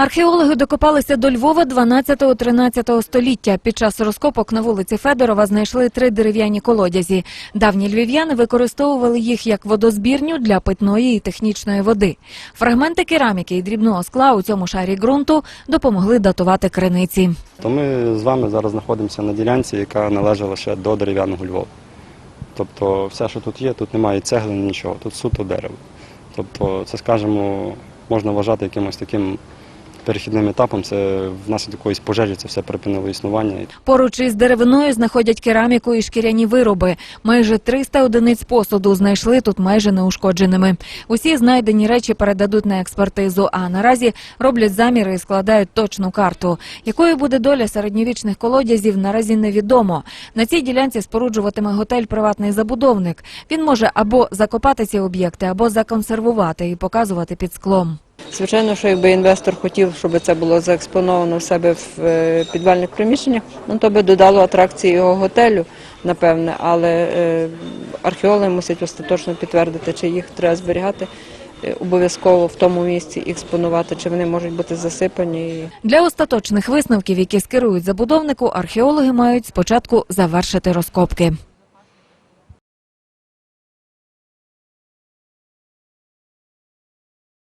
Археологи докопалися до Львова 12-13 століття. Під час розкопок на вулиці Федорова знайшли три дерев'яні колодязі. Давні львів'яни використовували їх як водозбірню для питної і технічної води. Фрагменти кераміки і дрібного скла у цьому шарі ґрунту допомогли датувати криниці. То ми з вами зараз знаходимося на ділянці, яка належала ще до дерев'яного Львова. Тобто все, що тут є, тут немає цегли, нічого, тут суто дерево. Тобто, це, скажімо, можна вважати якимось таким перехідним етапом. Це внаслідок якоїсь пожежі це все припинило існування. Поруч із деревиною знаходять кераміку і шкіряні вироби. Майже 300 одиниць посуду знайшли тут майже неушкодженими. Усі знайдені речі передадуть на експертизу, а наразі роблять заміри і складають точну карту. Якою буде доля середньовічних колодязів, наразі невідомо. На цій ділянці споруджуватиме готель приватний забудовник. Він може або закопати ці об'єкти, або законсервувати і показувати під склом. Звичайно, що якби інвестор хотів, щоб це було заекспоновано в себе в е, підвальних приміщеннях, ну то би додало атракції його готелю, напевне, але е, археологи мусять остаточно підтвердити, чи їх треба зберігати е, обов'язково в тому місці експонувати, чи вони можуть бути засипані. Для остаточних висновків, які скерують забудовнику, археологи мають спочатку завершити розкопки.